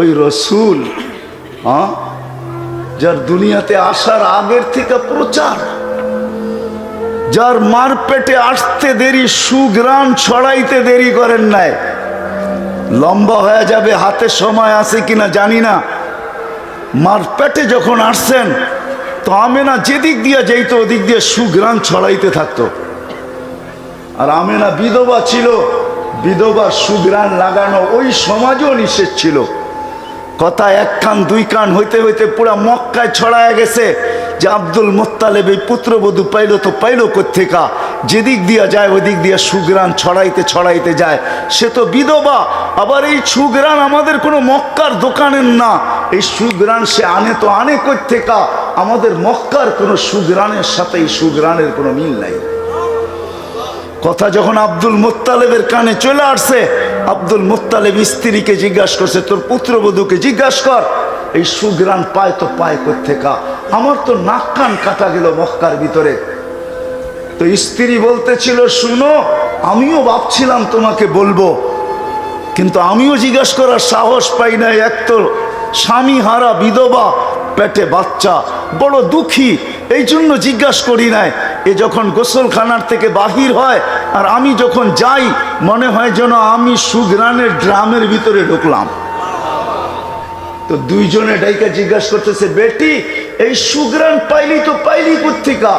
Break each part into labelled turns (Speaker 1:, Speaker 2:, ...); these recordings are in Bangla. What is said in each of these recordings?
Speaker 1: ওই রসুল যার দুনিয়াতে আসার আগের থেকে প্রচার, যার মার পেটে আসতে দেরি সুগ্রাণ ছড়াইতে দেরি করেন নাই। লম্বা হয়ে যাবে, হাতে সময় আছে কিনা জানি না। মার পেটে যখন আসছেন, তো আমেনা যেদিক দিয়ে যেত ওদিক দিয়ে সুগ্রাণ ছড়াইতে থাকতো। আর আমেনা বিধবা ছিল বিধবা সুগ্রাণ লাগানো ওই সমাজও নিষেধ ছিল। কথা এক কান, দুই কান হইতে হইতে পুরা মক্কায় ছড়ায় গেছে যে আব্দুল মোত্তালেব এই পুত্রবধূ পাইলো তো পাইলো কোথেকা যেদিক দিয়া যায়, ওদিক দিয়া সুগ্রাণ ছড়াইতে ছড়াইতে যায়। সে তো বিধবা, আবার এই সুগ্রাণ আমাদের কোনো মক্কার দোকানের না। এই সুগ্রাণ সে আনে তো আনে কোথেকা আমাদের মক্কার কোনো সুগ্রাণের সাথে এই সুগ্রাণের কোনো মিল নাই। কথা যখন আব্দুল মোত্তালেবের কানে চলে আসছে আব্দুল মোত্তালেব স্ত্রীকে জিজ্ঞাসা করছে, তোর পুত্রবধূকে জিজ্ঞাসা কর। এই সুগ্রাণ পায় তো পায় কোথেকা আমার তো নাক কান কাটা গেল মক্কার ভিতরে। তো স্ত্রী বলতেছিল, শুনো, আমিও ভাবছিলাম তোমাকে বলব, কিন্তু আমিও জিজ্ঞাসা করার সাহস পাই না এক তো স্বামী হারা বিধবা, পেটে বাচ্চা, বড় দুঃখী এই জন্য জিজ্ঞাসা করি নাই। এ যখন গোসলখানার থেকে বাহির হয় আর আমি যখন যাই, মনে হয় যেন আমি সুগ্রানের ড্রামের ভিতরে ঢুকলাম। তো দুইজনে ডাইকা জিজ্ঞাসা করতেছে, বেটি, এই সুগ্রান পাইলি তো পাইলি কোথেকা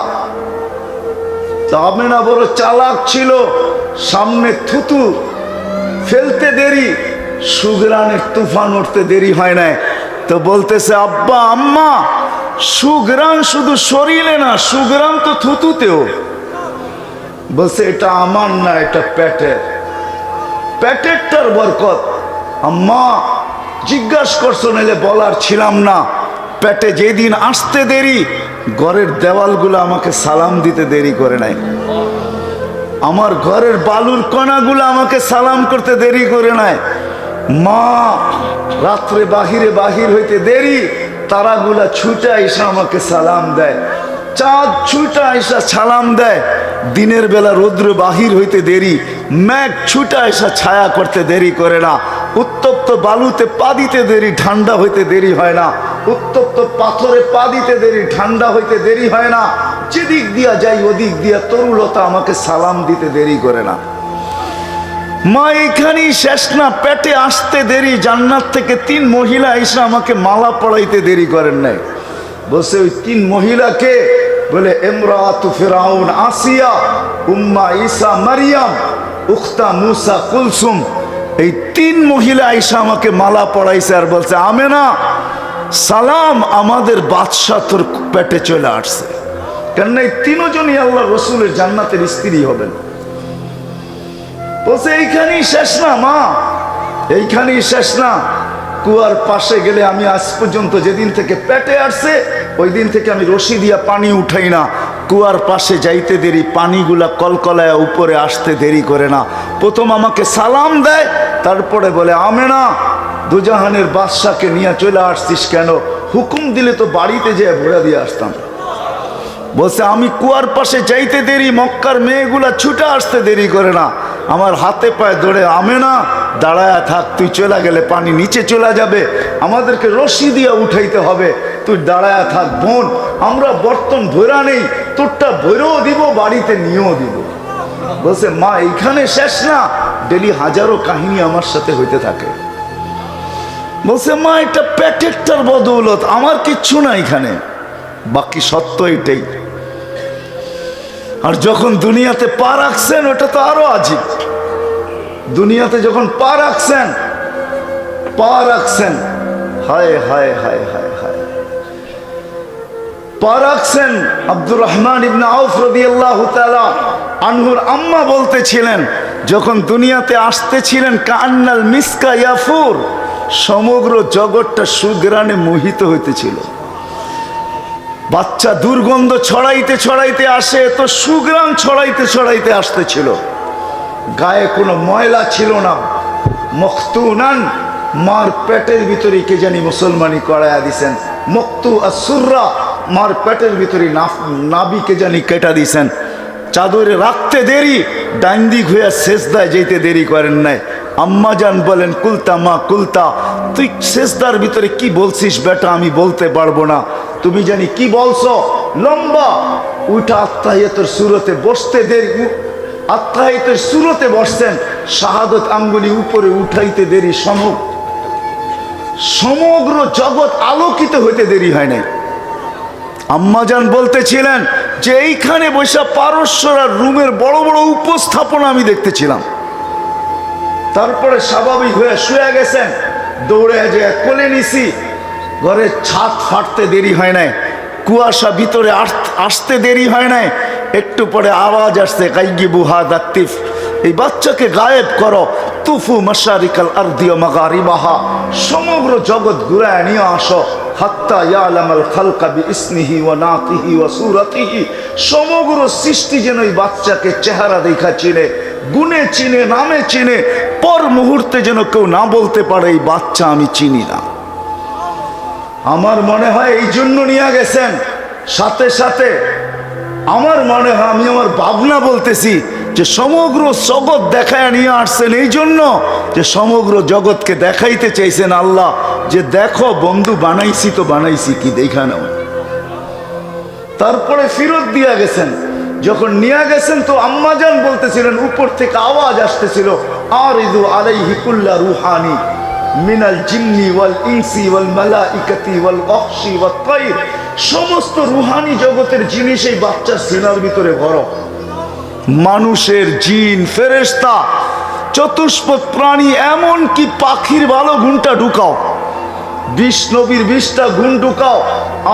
Speaker 1: তবে না বড় চালাক ছিল, সামনে থুতু, ফেলতে দেরি, সুগ্রানের তুফান উঠতে দেরি হয় নাই। তো বলতেছে, আব্বা, আম্মা সুগ্রান শুধু শরীরে না সুগ্রাম তো থুতুতেও। বলছে, এটা আমার না, এটা পেটের। পেটেরটার বরকত। আম্মা, জিজ্ঞাসা করছ নাহলে বলার ছিলাম না। পেটে যেদিন আসতে দেরি, ঘরের দেওয়ালগুলো আমাকে সালাম দিতে দেরি করে নাই। আমার ঘরের বালুর কণাগুলো আমাকে সালাম করতে দেরি করে নাই। মা, রাত্রে বাহিরে বাহির হইতে দেরি তারাগুলা ছুটে আইসা আমাকে সালাম দেয়। চাঁদ ছুটা আইসা সালাম দেয়। দিনের বেলা রৌদ্র বাহির হইতে দেরি ম্যাঘ ছুটা আইসা ছায়া করতে দেরি করে না। উত্তপ্ত বালুতে পা দিতে দেরি, ঠান্ডা হইতে দেরি হয় না। উত্তপ্ত পাথরে পা দিতে দেরি, ঠান্ডা হইতে দেরি হয় না। যেদিক দিয়া যাই, ওদিক দিয়া তরুলতা আমাকে সালাম দিতে দেরি করে না। মা, এখানেই শেষ না, পেটে আসতে দেরি, জান্নাত থেকে তিন মহিলা এসে আমাকে মালা পড়াইতে দেরি করেন নাই। বসে ওই তিন মহিলাকে? বলে এমরাতু ফেরাউন, আসিয়া, উম্মা ঈসা মারিয়াম, উখতা মুসা কুলসুম। এই তিন মহিলা এসে আমাকে মালা পড়াইছে আর বলছে, আমেনা, সালাম আমাদের বাদশাহ তোর পেটে চলে আসছে। কেননা এই তিনজনই আল্লাহ রসুলের জান্নাতের স্ত্রী হবেন। বলছে, এইখানেই শেষ না, মা। এইখানেই শেষ না। কুয়ার পাশে গেলে আমি আজ পর্যন্ত যেদিন থেকে পেটে আসছে, ওই দিন থেকে আমি রশি দিয়া পানি উঠাই না। কুয়ার পাশে যাইতে দেরি, পানিগুলা কলকলায় উপরে আসতে দেরি করে না। প্রথম আমাকে সালাম দেয়, তারপরে বলে আমে না দুজাহানের বাদশাকে নিয়ে চলে আসছিস কেন? হুকুম দিলে তো বাড়িতে যেয়ে ভরে দিয়ে আসতাম। বলছে, আমি কুয়ার পাশে যাইতে দেরি, মক্কার মেয়েগুলা ছুটে আসতে দেরি করে না। আমার হাতে পায়ে ধরে আমে না, দাঁড়ায়া থাক, তুই চলে গেলে পানি নিচে চলে যাবে। আমাদেরকে রশি দিয়ে উঠাইতে হবে। তুই দাঁড়ায়া থাক, বোন, আমরা বর্তন ভৈরা নেই, তোরটা ভৈরেও দিব, বাড়িতে নিয়েও দিব। বলছে, মা, এইখানে শেষ না, ডেলি হাজারো কাহিনী আমার সাথে হইতে থাকে। বলছে, মা, এটা প্যাকেটটার বদৌলত, আমার কিচ্ছু না এখানে। বাকি সত্য এটাই। আর যখন দুনিয়াতে পা রাখছেন, ওটা তো আরও আজিব। দুনিয়াতে যখন পা রাখছেন পা রাখছেন, হায় হায় হায় হায় আম্মা বলতেছিলেন, যখন দুনিয়াতে আসতেছিলেন কান্নাল ইয়াফুর, সমগ্র জগৎটা সুগ্রানে মোহিত হইতেছিল। বাচ্চা দুর্গন্ধ ছড়াইতে ছড়াইতে আসে, তো সুগ্রাম ছড়াইতে ছড়াইতে আসতেছিল। গায়ে কোনো ময়লা ছিল না। মখতুনান, মার পেটের ভিতরে কে জানি মুসলমানি করাইয়া দিছেন। মক্তু আসুররা মার পেটের ভিতরে নাবি কে জানি কেটা দিছেন। চাদরে রাখতে দেরি, ডাইন দিক হইয়া শেষ দায় যেতে দেরি করেন নাই। আম্মাজান বলেন, কুলতা মা, কুলতা, তুই শেষদার ভিতরে কি বলছিস বেটা? আমি বলতে পারব না। তুমি জানি কি বলছো? লম্বা, উঠা আত্মাহিয়তের সুরতে বসতে দেরি আত্মাহিতের সুরতে বসছেন। শাহাদত আঙ্গুলি উপরে উঠাইতে দেরি সমক সমগ্র জগৎ আলোকিত হইতে দেরি হয় নাই। আম্মাজান বলতেছিলেন যে, এইখানে বৈশা পারস্যরা রুমের বড় বড় উপস্থাপনা আমি দেখতেছিলাম। তারপরে স্বাভাবিক হয়ে শুয়ে গেছেন। দৌড়ে যে কোলে নিছি ঘরের ছাদ ফাটতে দেরি হয় নাই, কুয়াশা ভিতরে আস- আসতে দেরি হয় নাই, একটু পরে আওয়াজ আসছে গাইগি বুহা দাত্তিফ, এই বাচ্চাকে গায়েব করো, তুফু মশারিকাল আর্দিও মাগারিবাহা, সমগ্র জগৎ ঘুরায় নিয়ে আসো খালকা বি নাতিহি সমগ্র সৃষ্টি যেন এই বাচ্চাকে চেহারা দেখা চিনে। গুণে চিনে, নামে চিনে, পর মুহূর্তে যেন কেউ না বলতে পারে, এই বাচ্চা আমি চিনি না। আমার মনে হয় এই জন্য নিয়ে গেছেন। সাথে সাথে আমার মনে হয় আমি আমার ভাবনা বলতেছি যে সমগ্র জগৎ দেখায় নিয়ে আসছেন এই জন্য যে সমগ্র জগৎকে দেখাইতে চাইছেন আল্লাহ যে দেখো বন্ধু বানাইছি তো বানাইছি কি দেখা নাও তারপরে ফিরত দিয়া গেছেন। যখন নিয়ে গেছেন তো আম্মাজান বলতেছিলেন, উপর থেকে আওয়াজ আসতেছিল আর ইদু আলাইহি কুল্লা রুহানি মিনাল জিন্নি ওয়াল ইনসি ওয়াল মালাইকাতি ওয়াল অহশি ওয়াত তাইর। সমস্ত রুহানি জগতের জিনিস এই বাচ্চার সিনার ভিতরে ভরো। মানুষের জিন, ফেরেশতা, চতুষ্পদ প্রাণী এমন কি পাখির ভালো গুণটা ঢুকাও। বিশ নবীর বিশটা গুণ ঢুকাও।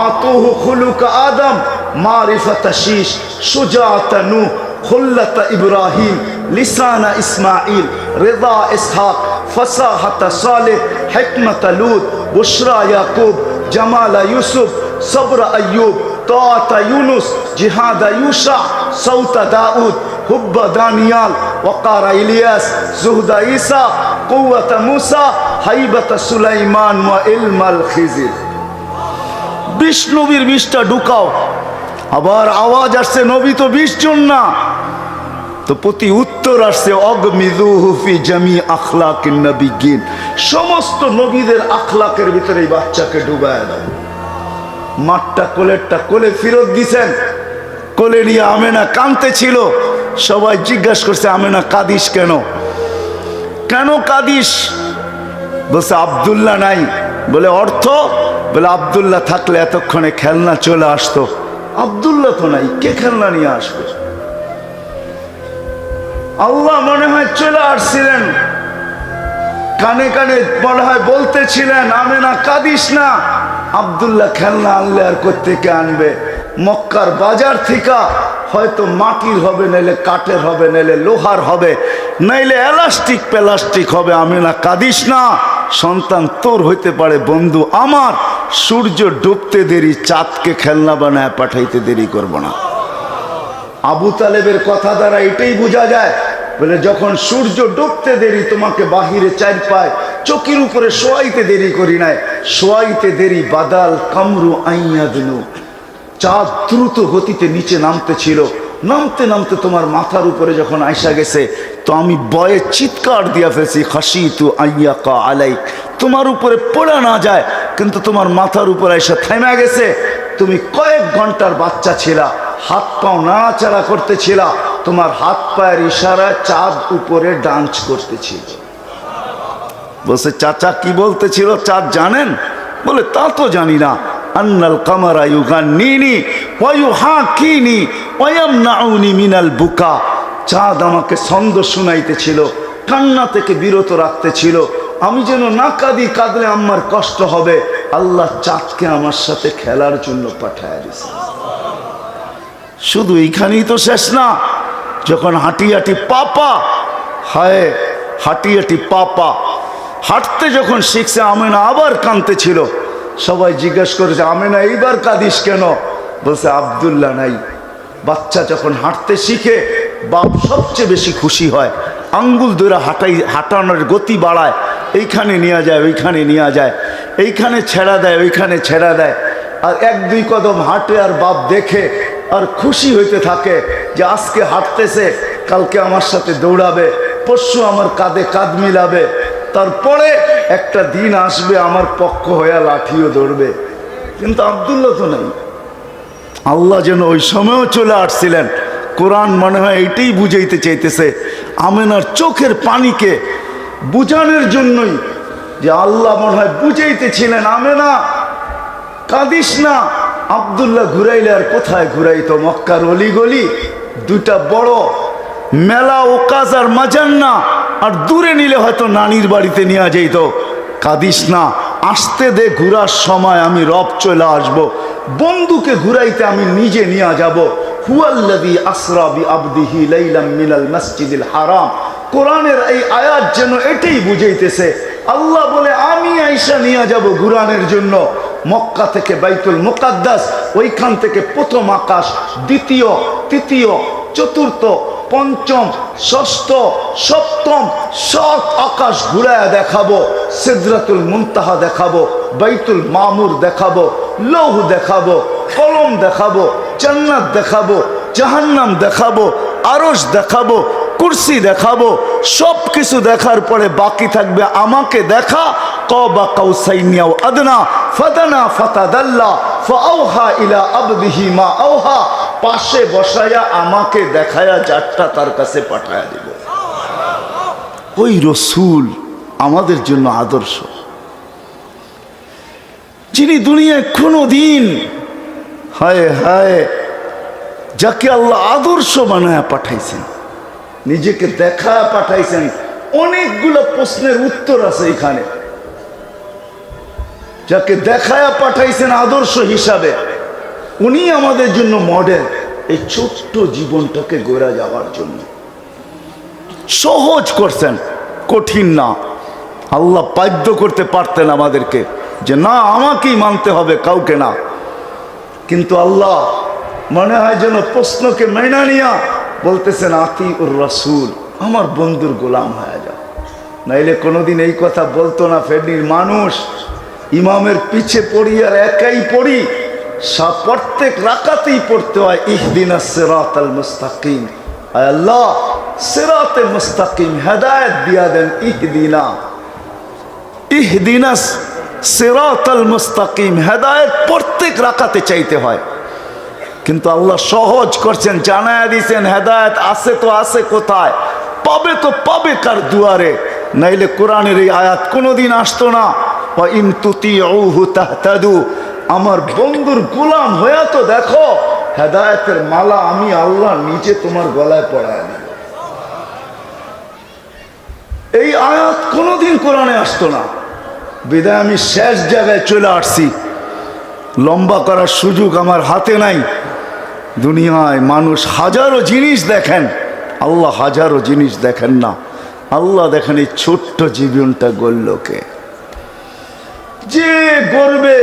Speaker 1: আতহ খুলুকা আদম মারিফাতা শীষ সুজাতা নু খুল্লাতা ইব্রাহিম লিসানা ইসমাইল রেদা ইসহাক ফসাহাতা সালেহ হিকমতা লুত বুশরা ইয়াকুব জামালা ইউসুফ সবর আয়ুব طاعة يونس جهاد يوشع صوت داود حب دانيال وقار إلياس زهد عيسى قوة موسى হাইবাতা সুলাইমান ওয়া ইলমাল খিজির বিশ নবীর বিষটা ঢুকাও আবার আওয়াজ আসছে, নবী তো বিশ জন না। তো প্রতি উত্তর আসছে অগমিদুহুফি জামি আখলাকিন নবীগিন সমস্ত নবীদের আখলাকের ভিতরে বাচ্চাকে ডুবায় দাও। মাঠটা, কোলেরটা, কোলে ফেরত দিছেন। কোলে নিয়ে আমেনা কানতে ছিল। সবাই জিজ্ঞাসা করছে, আমেনা, কাদিস কেন? কেন কাদিস? বলছে, আবদুল্লাহ নাই। বলে, অর্থ? বলে, আবদুল্লাহ থাকলে এতক্ষণে খেলনা চলে আসতো। আবদুল্লাহ তো নাই, কে খেলনা নিয়ে আসবে? আল্লাহ মনে হয় চলে আসছিলেন। কানে কানে মনে হয় বলতেছিলেন, আমি না, কাঁদিস না। আবদুল্লাহ খেলনা আনলে আর কোথেকে আনবে? মক্কার বাজার থেকে হয়তো মাটির হবে, নাইলে কাঠের হবে, নাইলে লোহার হবে, নাইলে এলাস্টিক প্লাস্টিক হবে। আমি না, কাঁদিস না। সন্তান তোর হইতে পারে বন্ধু। আমার সূর্য ডুবতে দেরি, চাঁদকে খেলনা বানায় পাঠাইতে দেরি করব না। আবু তালেবের কথা দ্বারা এটাই বোঝা যায়, বলে যখন সূর্য ডুবতে দেরি, তোমাকে বাহিরে চার পায় চকির উপরে শোয়াইতে দেরি করি নাই। শোয়াইতে দেরি বাদাল কামরু আইয়া দিনু চাঁদ দ্রুত গতিতে নিচে নামতে ছিল নামতে নামতে তোমার মাথার উপরে যখন আইসা গেছে, তো আমি বয়ে চিৎকার দিয়া ফেলছি খাসি তু আইয়া কা আলাই তোমার উপরে পড়া না যায়, কিন্তু তোমার মাথার উপরে আইসা থেমে গেছে। তুমি কয়েক ঘণ্টার বাচ্চা ছিলা, হাত পাও নাড়াচাড়া করতেছিলা, তোমার হাত পায়ের ইশারায় চাঁদ উপরে ডান্স করতেছিল। বলছে, চাচা কি বলতেছিল? চাঁদ জানেন? বলে, তা তো জানি না। আন্নাল কামারা ইউগান নিনি ওয়ু হা কিনি ওয়াম নাউনি মিনাল বুকা। চাঁদ আমাকে ছন্দ শুনাইতেছিল, কান্না থেকে বিরত রাখতেছিল। আমি যেন না কাঁদি, কাঁদলে আমার কষ্ট হবে। আল্লাহ চাঁদকে আমার সাথে খেলার জন্য পাঠায় দিছে শুধু এইখানেই তো শেষ না, যখন হাঁটি হাঁটি পাপা, হায়, হাঁটি হাঁটি পাপা, হাঁটতে যখন শিখছে, আমেনা আবার কাঁদতে ছিল সবাই জিজ্ঞেস করেছে আমি না এইবার কাঁদিস কেন? বলছে, আবদুল্লাহ নাই। বাচ্চা যখন হাঁটতে শিখে, বাপ সবচেয়ে বেশি খুশি হয়। আঙ্গুল ধরে হাঁটাই, হাঁটানোর গতি বাড়ায়। এইখানে নিয়ে যায়, ওইখানে নিয়ে যায়। এইখানে ছেড়া দেয়, ওইখানে ছেড়া দেয়। আর এক, দুই কদম হাঁটে আর বাপ দেখে আর খুশি হইতে থাকে যে, আজকে হাঁটতেছে, কালকে আমার সাথে দৌড়াবে, পরশু আমার কাঁধে কাঁধ মিলাবে। তারপরে একটা দিন আসবে, আমার পক্ষ হয়ে লাঠিও ধরবে। কিন্তু আবদুল্লাহ তো নেই। আল্লাহ যেন ওই সময়ও চলে আসছিলেন। কোরআন মনে হয় এইটাই বুঝাইতে চাইতেছে, আমেনার চোখের পানিকে বুঝানোর জন্যই যে আল্লাহ মনে হয় বুঝাইতেছিলেন, আমেনা, কাঁদিস না। আবদুল্লাহ ঘুরাইলে আর কোথায় ঘুরাইতো? মক্কার অলি গলি দুটা বড় মেলা ওকাজ আর মাজান্না আর দূরে নিলে হয়তো নানির বাড়িতে নিয়ে যাইত। কাঁদিস না, আসতে দে ঘুরার সময়, আমি রব চলে আসব। বন্ধুকে ঘুরাইতে আমি নিজে নিয়ে যাব। হুয়াল্লাদি আসরাবি আবদিহি লাইলাম মিনাল মসজিদিল হারাম। কোরআনের এই আয়াত যেন এটাই বুঝাইতেছে, আল্লাহ বলে, আমি আইসা নিয়ে যাব ঘুরানের জন্য। মক্কা থেকে বাইতুল মুকাদ্দাস, ওইখান থেকে প্রথম আকাশ, দ্বিতীয়, তৃতীয়, চতুর্থ পঞ্চম, ষষ্ঠ, সপ্তম সব আকাশ ঘুরায় দেখাবো, সিদরাতুল মুনতাহা দেখাবো, বাইতুল মামুর দেখাবো, লৌহ দেখাবো, কলম দেখাবো, জান্নাত দেখাবো, জাহান্নাম দেখাবো আরস দেখাবো, কুরসি দেখাবো সব কিছু দেখার পরে বাকি থাকবে আমাকে দেখা কবা কাউসাইনিয়াও আদনা, ফাদানা ফাতাদাল্লা ফাআওহা ইলা আবদিহি মা আওহা। পাশে বসায়া আমাকে দেখায়া যারটা তার কাছে পাঠায়া দিব। ওই রসুল আমাদের জন্য আদর্শ। যিনি দুনিয়ায় কোনো দিন হায় হায়, যাকে আল্লাহ আদর্শ বানায় পাঠাইছেন, নিজেকে দেখা পাঠাইছেন, অনেকগুলো প্রশ্নের উত্তর আছে এখানে। যাকে দেখায়া পাঠাইছেন আদর্শ হিসাবে উনি আমাদের জন্য মডেল এই ছোট্ট জীবনটাকে গড়া যাওয়ার জন্য। সহজ করছেন, কঠিন না। আল্লাহ বাধ্য করতে পারতেন আমাদেরকে যে না, আমাকেই মানতে হবে, কাউকে না। কিন্তু আল্লাহ মনে হয় যেন প্রশ্নকে মেনা নিয়া বলতেছেন আতি উর রসুল, আমার বন্ধুর গোলাম হয়ে যাও। নাইলে কোনোদিন এই কথা বলতো না ফেরনির মানুষ। ইমামের পিছে পড়ি আর একাই পড়ি। প্রত্যেক রাকাতেই পড়তে হয়, ইহদিন সেরাত আল মুস্তাকিম আল্লাহ, সেরাতে মুস্তাকিম, হেদায়ত দিয়া দেন, ইহদিনা। ইহদিনাস সেরাত আল মুস্তাকিম, হেদায়ত প্রত্যেক রাকাতে চাইতে হয়। কিন্তু আল্লাহ সহজ করছেন, জানায়া দিয়েছেন হেদায়ত আছে তো আছে কোথায়? পাবে তো পাবে কার দুয়ারে? নাইলে কোরআনের এই আয়াত কোনোদিন আসতো না বা ইন তুতি তাহতাদু। আমার বন্ধুর গোলাম হয়ে তো দেখো, হেদায়তের মালা আমি আল্লাহ নিজে তোমার গলায় পড়ায় দিই এই আয়াত কোনোদিন কোরআনে আসতো না। বিদায় আমি শেষ জায়গায় চলে আসছি। লম্বা করার সুযোগ আমার হাতে নাই। দুনিয়ায় মানুষ হাজারো জিনিস দেখেন। আল্লাহ হাজারো জিনিস দেখেন না। আল্লাহ দেখেন এই ছোট্ট জীবনটা গড়লকে যে গড়বে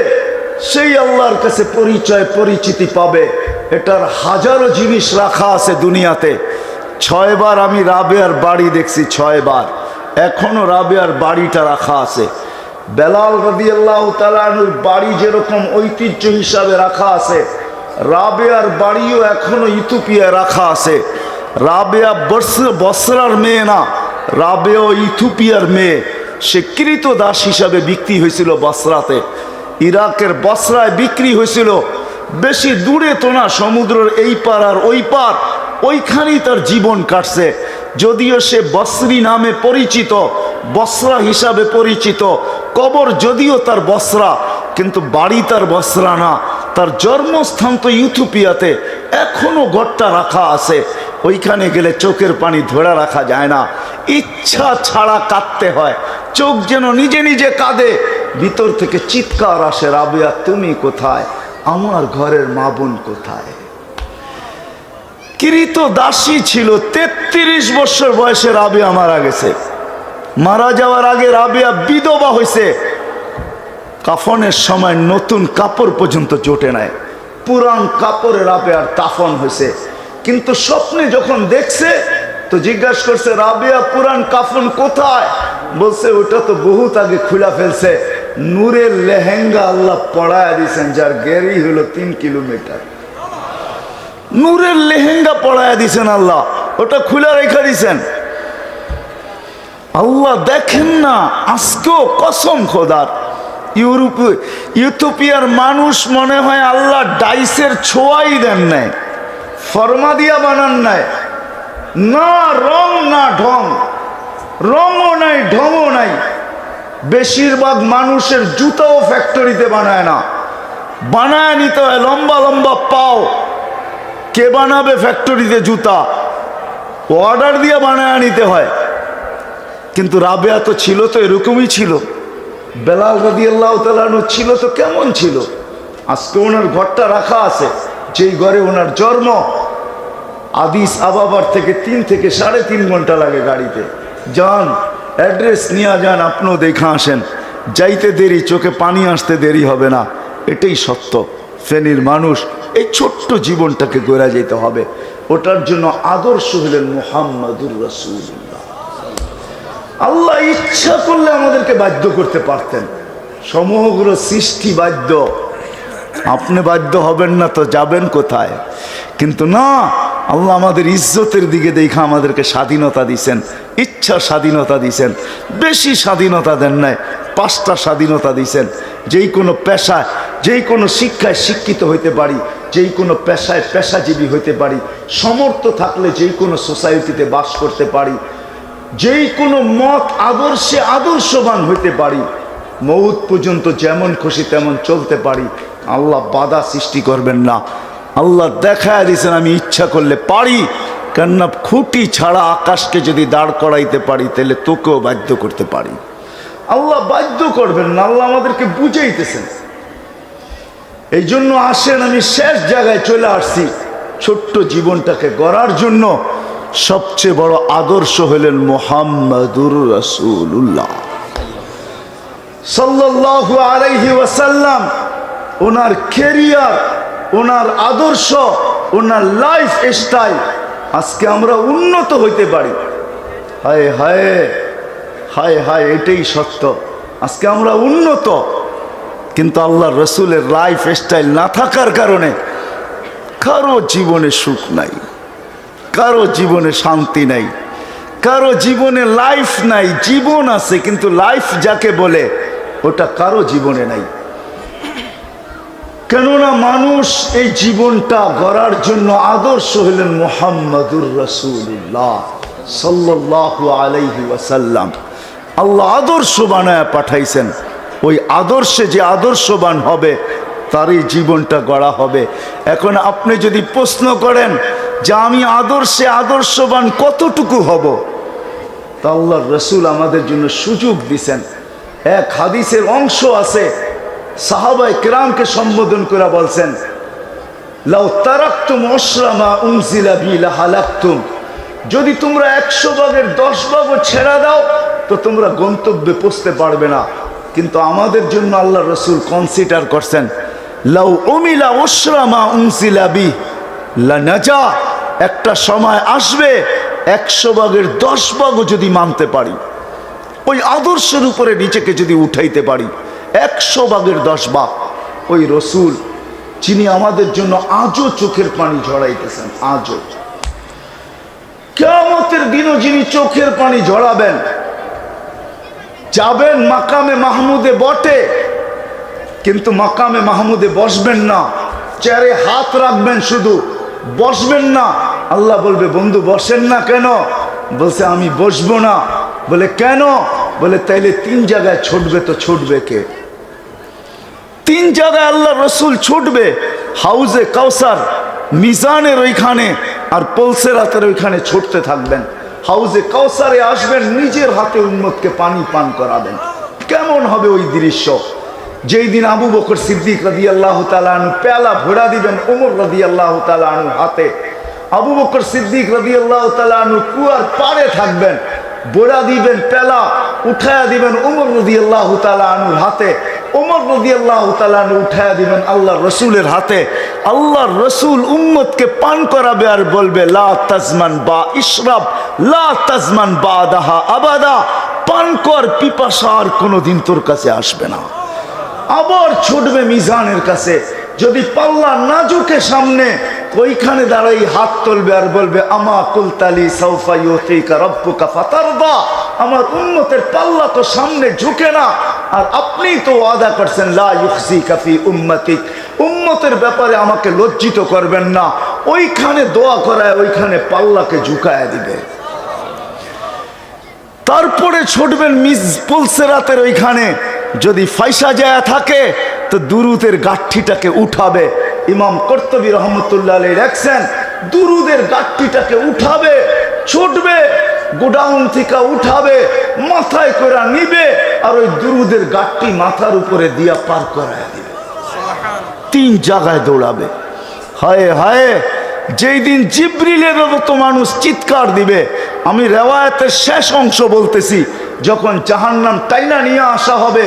Speaker 1: সেই আল্লাহর কাছে পরিচয়, পরিচিতি পাবে। এটার হাজারো জিনিস রাখা আছে দুনিয়াতে। ছয়বার আমি রাবেয়ার বাড়ি দেখছি, ছয়বার। এখনও রাবেয়ার বাড়িটা রাখা আছে। বেলাল রদি আল্লাহ তালানুর বাড়ি যেরকম ঐতিহ্য হিসাবে রাখা আছে, রাবেয়ার বাড়িও এখনও ইথুপিয়ায় রাখা আছে। রাবেয়া বসরার মেয়ে না রাবেও ইথুপিয়ার মেয়ে। সে কৃত দাস হিসাবে বিক্রি হয়েছিল বসরাতে। ইরাকের বসরায় বিক্রি হয়েছিল। বেশি দূরে তো না সমুদ্রের এই পার আর ওই পার ওইখানেই তার জীবন কাটছে। যদিও সে বসরি নামে পরিচিত, বসরা হিসাবে পরিচিত, কবর যদিও তার বসরা, কিন্তু বাড়ি তার বসরা না। তার জন্মস্থান তো ইউথুপিয়াতে, এখনও গড়টা রাখা আছে। ওইখানে গেলে চোখের পানি ধরে রাখা যায় না। ইচ্ছা ছাড়া কাঁদতে হয়। চোখ যেন নিজে নিজে কাঁদে। ভিতর থেকে চিৎকার আসে, রাবিয়া, তুমি কোথায়? আমার ঘরের মা বোন কোথায়? কৃত দাসী ছিল, তেত্রিশ বছর বয়সে রাবিয়া মারা গেছে। মারা যাওয়ার আগে রাবিয়া বিধবা হয়েছে কাফনের সময় নতুন কাপড় পর্যন্ত জোটে নেয় পুরান কাপড়ে রাবেয়ার তাফন হয়েছে কিন্তু স্বপ্নে যখন দেখছে, তো জিজ্ঞাসা করছে, রাবেয়া, পুরান কাফন কোথায়? বলছে, ওটা তো বহুত আগে খুলা ফেলছে। নূরের লেহেঙ্গা আল্লাহ পড়ায় দিছেন, যার গেরি হলো তিন কিলোমিটার। নূরের লেহেঙ্গা পড়ায় দিছেন আল্লাহ, ওটা খুলে রেখে দিয়েছেন আল্লাহ দেখেন না, আজকেও কসম খোদার। ইউরোপ ইউথোপিয়ার মানুষ মনে হয় আল্লাহ ডাইসের ছোঁয়াই দেন নাই ফরমা দিয়া বানান নাই। না রং, না ঢং। রঙও নাই ঢংও নাই। বেশিরভাগ মানুষের জুতাও ফ্যাক্টরিতে বানায় না। বানায় নিতে হয়, লম্বা লম্বা পাও। কে বানাবে ফ্যাক্টরিতে জুতা? অর্ডার দিয়ে বানায় নিতে হয়। কিন্তু রাবেয়া তো ছিল তো, এরকমই ছিল। বেলাল রদি আল্লাহ তালানু ছিল তো, কেমন ছিল? আজকে ওনার ঘরটা রাখা আছে, যেই ঘরে ওনার জন্ম। আদিস আবাবার থেকে তিন থেকে সাড়ে তিন ঘণ্টা লাগে গাড়িতে। যান, অ্যাড্রেস নিয়ে যান, আপনিও দেখা আসেন। যাইতে দেরি, চোখে পানি আসতে দেরি হবে না। এটাই সত্য। ফেনীর মানুষ, এই ছোট্ট জীবনটাকে গড়া যেতে হবে। ওটার জন্য আদর্শ হলেন মোহাম্মদুর রসুল্লাহ আল্লাহ ইচ্ছা করলে আমাদেরকে বাধ্য করতে পারতেন। সমগ্র সৃষ্টি বাধ্য। আপনি বাধ্য হবেন না তো যাবেন কোথায়? কিন্তু না আল্লাহ আমাদের ইজ্জতের দিকে দেখা আমাদেরকে স্বাধীনতা দিছেন, ইচ্ছা স্বাধীনতা দিছেন, বেশি স্বাধীনতা দেন নাই, পাঁচটা স্বাধীনতা দিছেন। যেই কোনো পেশায়, যেই কোনো শিক্ষায় শিক্ষিত হইতে পারি, যেই কোনো পেশায় পেশাজীবী হইতে পারি, সমর্থ থাকলে যেই কোনো সোসাইটিতে বাস করতে পারি, যেই কোনো মত আদর্শে আদর্শবান হইতে পারি, মৌত পর্যন্ত যেমন খুশি তেমন চলতে পারি, আল্লাহ বাধা সৃষ্টি করবেন না। আল্লাহ দেখায় দিয়েছেন, আমি ইচ্ছা করলে পারি। কেননা খুঁটি ছাড়া আকাশকে যদি দাঁড় করাইতে পারি, তাহলে তোকেও বাধ্য করতে পারি। আল্লাহ বাধ্য করবেন না, আল্লাহ আমাদেরকে বুঝাইতেছেন। এই জন্য আসেন, আমি শেষ জায়গায় চলে আসছি। ছোট্ট জীবনটাকে গড়ার জন্য সবচেয়ে বড় আদর্শ হলেন মোহাম্মদুর রসুল্লাহ সাল্লাল্লাহু আলাইহি ওয়াসাল্লাম, ওনার কেরিয়ার ওনার আদর্শ, ওনার লাইফ স্টাইল আজকে আমরা উন্নত হইতে পারি। হায় হায় হায় হায়, এটাই সত্য। আজকে আমরা উন্নত। কিন্তু আল্লাহ রসুলের লাইফ স্টাইল না থাকার কারণে কারও জীবনে সুখ নাই, কারও জীবনে শান্তি নাই, কারও জীবনে লাইফ নাই, জীবন আছে, কিন্তু লাইফ যাকে বলে, ওটা কারও জীবনে নাই। কেননা মানুষ এই জীবনটা গড়ার জন্য আদর্শ হলেন মোহাম্মদুর রসুল্লাহ সাল্লাহ আলাইহি ওয়াসাল্লাম। আল্লাহ আদর্শ বানায় পাঠাইছেন। ওই আদর্শে যে আদর্শবান হবে, তারই জীবনটা গড়া হবে। এখন আপনি যদি প্রশ্ন করেন যে আমি আদর্শে আদর্শবান কতটুকু হব, তা আল্লাহ রসুল আমাদের জন্য সুযোগ দিছেন। এক হাদিসের অংশ আছে সাহাবাই কেরামকে সম্বোধন করে বলছেন, লাউ যদি তোমরা একশো ভাগের দশ ভাগও ছেড়া দাও, তো তোমরা গন্তব্যে পৌঁছতে পারবে না। কিন্তু আমাদের জন্য আল্লাহ রসুল কনসিডার করছেন, লাউ অমিলা ওশ্রামা উনজিলা বি লা একটা সময় আসবে, একশো ভাগের দশ ভাগও যদি মানতে পারি, ওই আদর্শের উপরে নিজেকে যদি উঠাইতে পারি। একশো ভাগের দশ ভাগ ওই রসুল, যিনি আমাদের জন্য আজও চোখের পানি ঝরাইতেছেন, আজও। কেমতের দিনও যিনি চোখের পানি ঝরাবেন, যাবেন মাকামে মাহমুদে বটে, কিন্তু মাকামে মাহমুদে বসবেন না। চেয়ারে হাত রাখবেন শুধু, বসবেন না। আল্লাহ বলবে, বন্ধু, বসেন না কেন? বলছে, আমি বসবো না। বলে, কেন? বলে, তাইলে তিন জায়গায় ছুটবে তো ছুটবে কে? তিন জায়গায় আল্লাহ রসুল ছুটবে, হাউজে কাউসার, মিজানের ওইখানে আর পলসেরাতের ওইখানে ছুটতে থাকবেন। হাউজে কাউসারে আসবেন, নিজের হাতে উন্মতকে পানি পান করাবেন। কেমন হবে ওই দৃশ্য? যেই দিন আবু বকর সিদ্দিক রাদি আল্লাহ তালানু পেলা ভোড়া দিবেন ওমর রাদি আল্লাহ তালানু হাতে। আবু বকর সিদ্দিক রাদি আল্লাহ তালানু কুয়ার পারে থাকবেন। বোড়া দিবেন, পেলা উঠায়া দিবেন উমর নদী আল্লাহ তালুর হাতে। উমর নদী আল্লাহ তালু উঠায়া দিবেন আল্লাহ রসুলের হাতে। আল্লাহ রসুল উম্মতকে পান করাবে আর বলবে, লা তাজমান বা ইশরাব, লা তাজমান বা দাহা আবাদা। পান কর, পিপাসা আর কোনোদিন তোর কাছে আসবে না। আবার ছুটবে মিজানের কাছে। যদি পাল্লা না ঝুঁকে সামনে, ওইখানে দাঁড়াই হাত তুলবে আর বলবে, আমা কুলতালি ফাতারদা। আমার উন্মতের পাল্লা তো সামনে ঝুঁকে না। আর আপনি তো ওয়াদা করছেন, লা ইউখজি কাফি উম্মতের ব্যাপারে আমাকে লজ্জিত করবেন না। ওইখানে দোয়া করায়, ওইখানে পাল্লাকে ঝুঁকায় দিবে। তারপরে ছুটবেন মিস পুলসেরাতের ওইখানে। যদি ফাইসা যায় থাকে তো দুরুদের গাঠিটাকে উঠাবে। ইমাম কর্তবী রহমতুল্লাহ আলী লেখছেন দুরুদের গাঠিটাকে উঠাবে ছুটবে গোডাউন থেকে উঠাবে মাথায় করে নিবে আর ওই দুরুদের গাঠটি মাথার উপরে দিয়া পার করায় দিবে। তিন জায়গায় দৌড়াবে। হায় হায় যেই দিন জিব্রিলের মতো মানুষ চিৎকার দিবে আমি রেওয়ায়তের শেষ অংশ বলতেছি যখন জাহান্নাম টাইনা নিয়ে আসা হবে,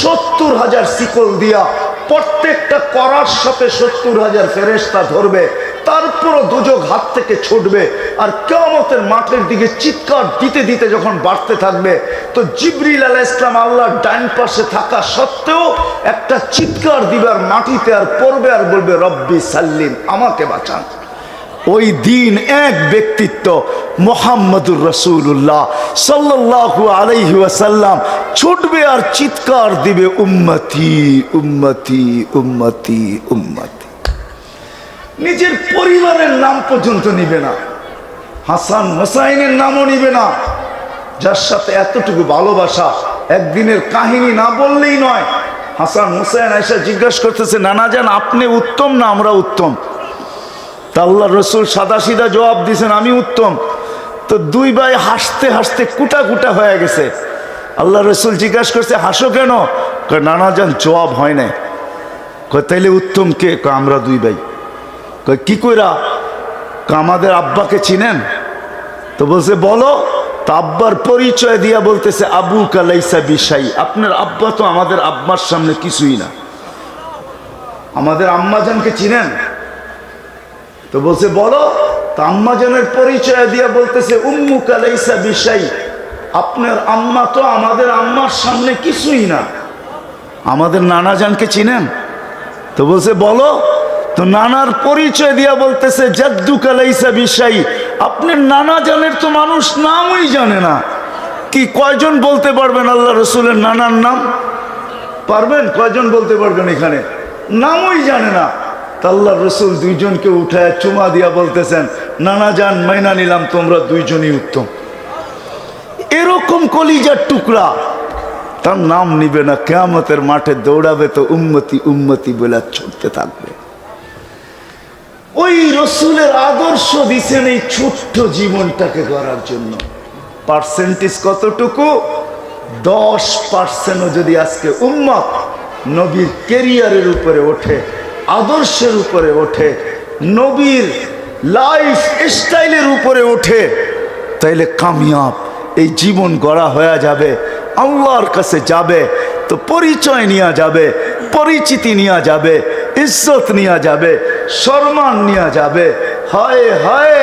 Speaker 1: সত্তর হাজার শিকল দিয়া প্রত্যেকটা করার সাথে সত্তর হাজার ফেরেস্তা ধরবে, তারপরও দুযোগ হাত থেকে ছুটবে, আর কেমতের মাঠের দিকে চিৎকার দিতে দিতে যখন বাড়তে থাকবে, তো জিবরিল আলাহ ইসলাম আল্লাহর ডাইন পাশে থাকা সত্ত্বেও একটা চিৎকার দিবার মাটিতে আর পড়বে আর বলবে, রব্বি সাল্লিম, আমাকে বাঁচান। ওই দিন এক ব্যক্তিত্ব মোহাম্মদুর রসুল্লাহ সাল্লাহু আলাইহি ওয়াসাল্লাম ছুটবে আর চিৎকার দিবে, উম্মতি উম্মতি উম্মতি উম্মতি। নিজের পরিবারের নাম পর্যন্ত নিবে না। হাসান হোসাইনের নামও নিবে না। যার সাথে এতটুকু ভালোবাসা, একদিনের কাহিনী না বললেই নয়। হাসান হোসেন এসে জিজ্ঞাসা করতেছে, নানা যান আপনি উত্তম না আমরা উত্তম? তা আল্লাহ রসুল সাদা সিধা জবাব দিয়েছেন, আমি উত্তম। তো দুই ভাই হাসতে হাসতে কুটা কুটা হয়ে গেছে। আল্লাহ রসুল জিজ্ঞাসা করছে, হাসো কেন? নানা যান জবাব হয় নাই। কয়, তাইলে উত্তম কে? আমরা দুই ভাই। কয়, কি কইরা? আমাদের আব্বাকে চিনেন? তো বলছে, বলো। তা আব্বার পরিচয় দিয়া বলতেছে আবু কালাইসা বিশাই। আপনার আব্বা তো আমাদের আব্বার সামনে কিছুই না। আমাদের আম্মাজানকে চিনেন? তো বলছে, বলো তো আম্মাজানের পরিচয় দিয়া বলতেছে উম্মু কালাইসা বিশাই, আপনার আম্মা তো আমাদের আম্মার সামনে কিছুই না। আমাদের নানাজানকে চিনেন? তো বলছে, বলো, তো নানার পরিচয় দিয়া বলতেছে জাদ্দু কালাইসা বিশাই, আপনার নানা জানের তো মানুষ নামই জানে না। কি কয়জন বলতে পারবেন আল্লাহ রসুলের নানার নাম? পারবেন? কয়জন বলতে পারবেন এখানে? নামই জানে না। তা আল্লাহ রসুল দুইজনকে উঠায় চুমা দিয়া বলতেছেন, নানা যান মাইনা নিলাম, তোমরা দুইজনই উত্তম। এরকম কলিজার টুকরা। তার নাম নিবে না, কেয়ামতের মাঠে দৌড়াবে তো উন্মতি উন্মতি বলে ছুটতে থাকবে। ওই রসুলের আদর্শ দিছেন এই ছোট্ট জীবনটাকে গড়ার জন্য। পার্সেন্টেজ কতটুকু? দশ পার্সেন্টও যদি আজকে উম্মত নবীর কেরিয়ারের উপরে ওঠে আদর্শের উপরে ওঠে, নবীর লাইফ স্টাইলের উপরে ওঠে। তাইলে কামিয়াব, এই জীবন গড়া হয়ে যাবে, আল্লাহর কাছে যাবে, তো পরিচয় নেওয়া যাবে, পরিচিতি নেওয়া যাবে, ইজ্জত নেওয়া যাবে, সম্মান নেওয়া যাবে। হায় হায়,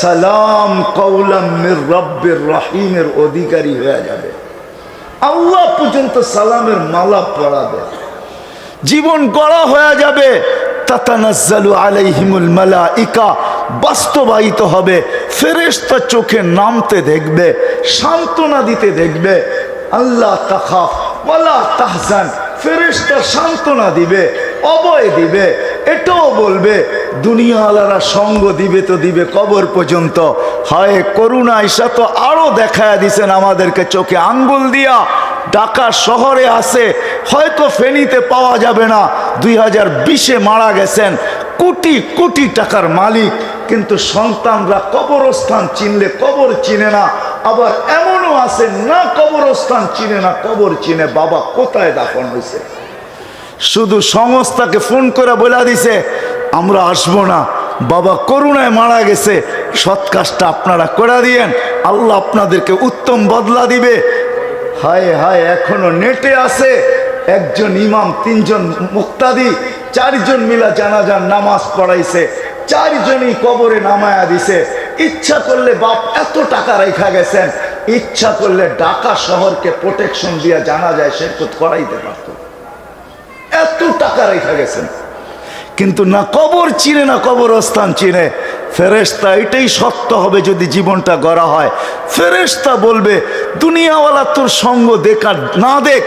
Speaker 1: সালাম কৌলাম মির রব্বের রহিমের অধিকারী হয়ে যাবে। আল্লাহ পর্যন্ত সালামের মালা পড়াবে। জীবন গড়া হয়ে যাবে। বাস্তবায়িত হবে। ফেরেশতা চোখে নামতে দেখবে, সান্ত্বনা দিতে দেখবে। আল্লাহ তাহজান, ফেরেশতা সান্ত্বনা দিবে, অবয় দিবে, এটাও বলবে, দুনিয়া আলারা সঙ্গ দিবে তো দিবে কবর পর্যন্ত। হয় করুণা ঈশা তো আরও দেখায় দিছেন আমাদেরকে চোখে আঙ্গুল দিয়া। ঢাকা শহরে আছে, হয়তো ফেনীতে পাওয়া যাবে না। দুই হাজার বিশে মারা গেছেন, কোটি কোটি টাকার মালিক, কিন্তু সন্তানরা কবরস্থান চিনলে কবর চিনে না, আবার এমনও আছে, না কবরস্থান চিনে, না কবর চিনে, বাবা কোথায় দাফন হয়েছে শুধু সংস্থাকে ফোন করে বলে দিছে, আমরা আসব না, বাবা করুণায় মারা গেছে, সৎ কাজটা আপনারা করে দিয়েন, আল্লাহ আপনাদেরকে উত্তম বদলা দিবে। হায় হায়, এখনও নেটে আছে। একজন ইমাম, তিনজন মুক্তাদি, চারজন মিলা জানাজান নামাজ পড়াইছে, চারজনই কবরে নামায়া দিছে। ইচ্ছা করলে বাপ এত টাকা রেখা গেছেন, ইচ্ছা করলে ঢাকা শহরকে প্রোটেকশন দিয়া জানা যায় সে করাইতে পারত। এত টাকা রেখা গেছেন। কিন্তু না কবর চিনে, না কবরস্থান চিনে। ফেরেস্তা এটাই সত্য হবে যদি জীবনটা গড়া হয়। ফেরেস্তা বলবে, দুনিয়াওয়ালা তোর সঙ্গ দেখা না দেখ,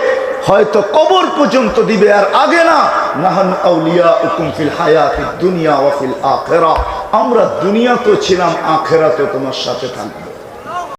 Speaker 1: হয়তো কবর পর্যন্ত দিবে আর আগে না। আমরা দুনিয়া তো ছিলাম আখেরা তো তোমার সাথে থাকব।